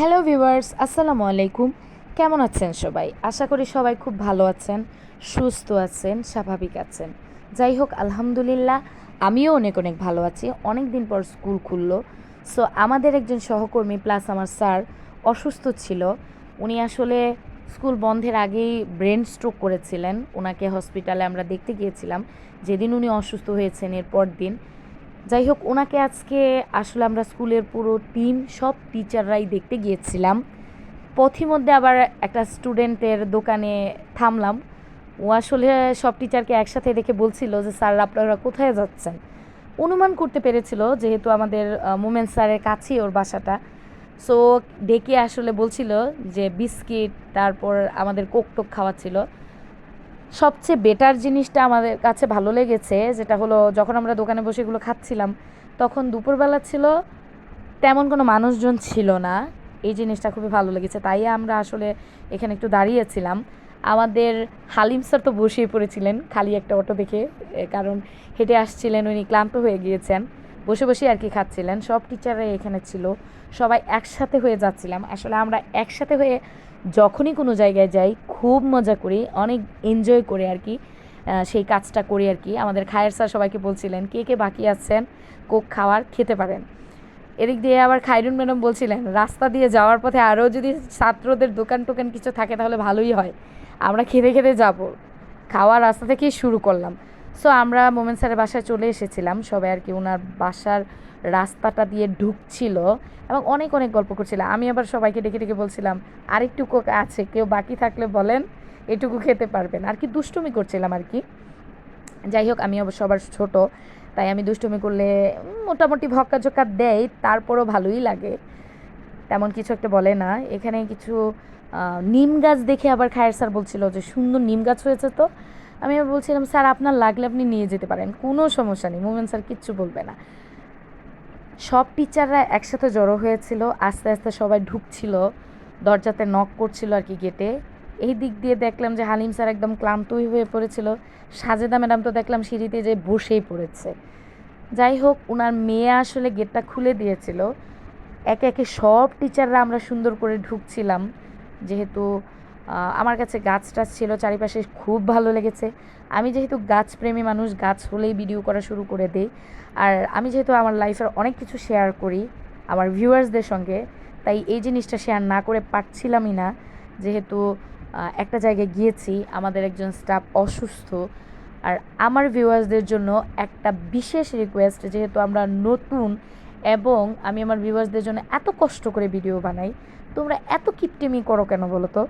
Hello viewers আসসালামু আলাইকুম। কেমন আছেন সবাই? আশা করি সবাই খুব ভালো আছেন, সুস্থ আছেন, স্বাভাবিক আছেন। যাই হোক, আলহামদুলিল্লাহ, আমিও অনেক অনেক ভালো আছি। অনেক দিন পর স্কুল খুললো। সো আমাদের একজন সহকর্মী প্লাস আমার স্যার অসুস্থ ছিল। উনি আসলে স্কুল বন্ধের আগেই ব্রেন স্ট্রোক করেছিলেন। ওনাকে হসপিটালে আমরা দেখতে গিয়েছিলাম। যেদিন উনি অসুস্থ হয়েছেন এর পর দিন। যাই হোক ওনাকে আজকে আসলে আমরা স্কুলের পুরো টিম, সব টিচাররাই দেখতে গিয়েছিলাম। পথিমধ্যে আবার একটা স্টুডেন্টের দোকানে থামলাম। ও আসলে সব টিচারকে একসাথে দেখে বলছিল যে, স্যার, আপনারা কোথায় যাচ্ছেন? অনুমান করতে পেরেছিল, যেহেতু আমাদের মোমেন্ট স্যারের কাছেই ওর বাসাটা। সো, ডেকে আসলে বলছিল যে, বিস্কিট, তারপর আমাদের কোক টোক খাওয়াচ্ছিল। সবচেয়ে বেটার জিনিসটা আমাদের কাছে ভালো লেগেছে, যেটা হলো যখন আমরা দোকানে বসে এগুলো খাচ্ছিলাম, তখন দুপুরবেলা ছিল, তেমন কোনো মানুষজন ছিল না। এই জিনিসটা খুবই ভালো লেগেছে। তাই আমরা আসলে এখানে একটু দাঁড়িয়েছিলাম। আমাদের হালিম স্যার তো বসেই পড়েছিলেন খালি একটা অটো দেখে কারণ হেঁটে আসছিলেন, উনি ক্লান্ত হয়ে গিয়েছেন। বসে বসে আর কি খাচ্ছিলেন। সব টিচাররা এখানে ছিল। সবাই একসাথে হয়ে যাচ্ছিলাম। আসলে আমরা একসাথে হয়ে যখনই কোনো জায়গায় যাই, খুব মজা করি, অনেক এনজয় করে আর কি। সেই কাজটা করি আর কি। আমাদের খায়ের স্যার সবাইকে বলছিলেন, কে কে বাকি আছেন? কোক খাওয়ার খেতে পারেন। এদিক দিয়ে আবার খাইরুন ম্যাডাম বলছিলেন, রাস্তা দিয়ে যাওয়ার পথে আরও যদি ছাত্রদের দোকান টোকান কিছু থাকে তাহলে ভালোই হয়। আমরা খেতে খেতে যাব। খাওয়ার রাস্তা থেকেই শুরু করলাম। সো আমরা মোমেন্ট স্যারের বাসায় চলে এসেছিলাম। সবাই আর কি ওনার বাসার রাস্তাটা দিয়ে ঢুকছিল এবং অনেক অনেক গল্প করছিল। আমি আবার সবাইকে ডেকে ডেকে বলছিলাম, আরেকটু কোক আছে, কেউ বাকি থাকলে বলেন, এটুকু খেতে পারবেন। আর কি দুষ্টুমি করছিলাম আর কি। যাই হোক, আমি অবশ্য সবার ছোট, তাই আমি দুষ্টুমি করলে মোটামুটি ভক্কা ঝক্কা দেয়, তারপরও ভালোই লাগে। তেমন কিছু একটা বলে না। এখানে কিছু নিম গাছ দেখে আবার খায়ের স্যার বলছিল যে, সুন্দর নিম গাছ হয়েছে তো। আমি আবার বলছিলাম, স্যার, আপনার লাগলে আপনি নিয়ে যেতে পারেন। কোনো সমস্যা নেই। মোমেন স্যার, কিচ্ছু বলবে না। সব টিচাররা একসাথে জড়ো হয়েছিল। আস্তে আস্তে সবাই ঢুকছিল। দরজাতে নক করছিল আর কি গেটে এই দিক দিয়ে দেখলাম যে হালিম স্যার একদম ক্লান্তই হয়ে পড়েছিল। সাজেদা ম্যাডাম তো দেখলাম সিঁড়িতে যে বসেই পড়েছে। যাই হোক ওনার মেয়ে আসলে গেটটা খুলে দিয়েছিল। একে একে সব টিচাররা আমরা সুন্দর করে ঢুকছিলাম। যেহেতু আমার কাছে গাছ টাছ ছিল, চারিপাশে খুব ভালো লেগেছে। আমি যেহেতু গাছপ্রেমী মানুষ, গাছ হলেই ভিডিও করা শুরু করে দিই। আর আমি যেহেতু আমার লাইফের অনেক কিছু শেয়ার করি, আমার ভিউয়ার্সদের সঙ্গে, তাই এই জিনিসটা শেয়ার না করে পারছিলামই না। যেহেতু একটা জায়গায় গিয়েছি, আমাদের একজন স্টাফ অসুস্থ। আর আমার ভিউয়ার্সদের জন্য একটা বিশেষ রিকোয়েস্ট যেহেতু আমরা নতুন এবং আমি আমার ভিউয়ার্সদের জন্য এত কষ্ট করে ভিডিও বানাই, তোমরা এত কিপটেমি করো কেন বলো তো?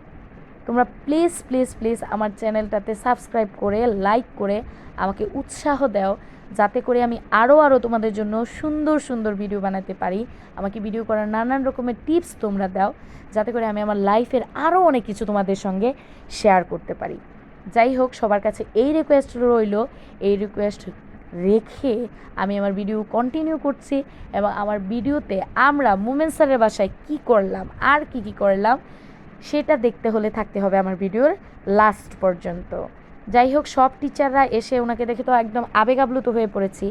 তোমরা প্লিজ প্লিজ প্লিজ আমার চ্যানেলটাতে সাবস্ক্রাইব করে লাইক করে আমাকে উৎসাহ দাও, যাতে করে আমি আরও আরও তোমাদের জন্য সুন্দর সুন্দর ভিডিও বানাতে পারি। আমাকে ভিডিও করার নানান রকমের টিপস তোমরা দাও, যাতে করে আমি আমার লাইফের আরও অনেক কিছু তোমাদের সঙ্গে শেয়ার করতে পারি। যাই হোক, সবার কাছে এই রিকোয়েস্ট রইল, এই রিকোয়েস্ট রেখে আমি আমার ভিডিও কন্টিনিউ করছি এবং আমার ভিডিওতে আমরা মুমেন স্যারের বাসায় কী করলাম, আর কি কি করলাম সেটা দেখতে হলে থাকতে হবে আমার ভিডিওর লাস্ট পর্যন্ত। যাই হোক, সব টিচাররা এসে ওনাকে দেখে তো একদম আবেগ আপ্লুত হয়ে পড়েছি।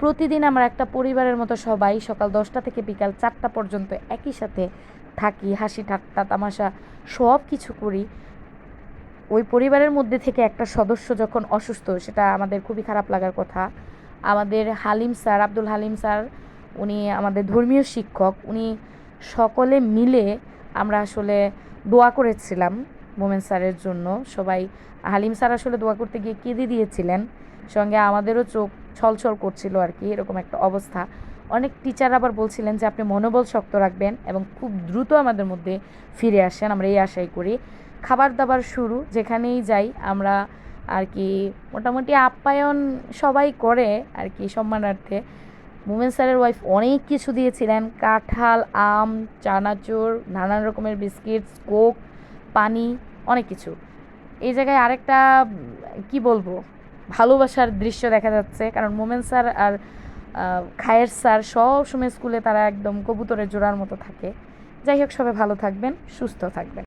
প্রতিদিন আমরা একটা পরিবারের মতো সবাই সকাল দশটা থেকে বিকাল চারটা পর্যন্ত একই সাথে থাকি, হাসি, ঠাট্টা, তামাশা, সব কিছু করি। ওই পরিবারের মধ্যে থেকে একটা সদস্য যখন অসুস্থ, সেটা আমাদের খুবই খারাপ লাগার কথা। আমাদের হালিম স্যার, আব্দুল হালিম স্যার, উনি আমাদের ধর্মীয় শিক্ষক, উনি সকলে মিলে আমরা আসলে দোয়া করেছিলাম মোমেন স্যারের জন্য। সবাই, হালিম স্যার আসলে দোয়া করতে গিয়ে কেঁদে দিয়েছিলেন। সঙ্গে আমাদেরও চোখ ছলছল করছিল আর কি, এরকম একটা অবস্থা। অনেক টিচার আবার বলছিলেন যে, আপনি মনোবল শক্ত রাখবেন এবং খুব দ্রুত আমাদের মধ্যে ফিরে আসেন, আমরা এই আশাই করি। খাবার দাবার শুরু, যেখানেই যাই, আমরা আর কি মোটামুটি আপ্যায়ন সবাই করে আর কি সম্মানার্থে। মুমেন স্যারের ওয়াইফ অনেক কিছু দিয়েছিলেন। কাঁঠাল, আম, চানাচুর, নানান রকমের বিস্কিটস, কোক, পানি, অনেক কিছু। এই জায়গায় আরেকটা, কি বলব, ভালোবাসার দৃশ্য দেখা যাচ্ছে। কারণ মোমেন স্যার আর খায়ের স্যার সব সময় স্কুলে তারা একদম কবুতরের জোড়ার মতো থাকে। যাই হোক, সবাই ভালো থাকবেন, সুস্থ থাকবেন।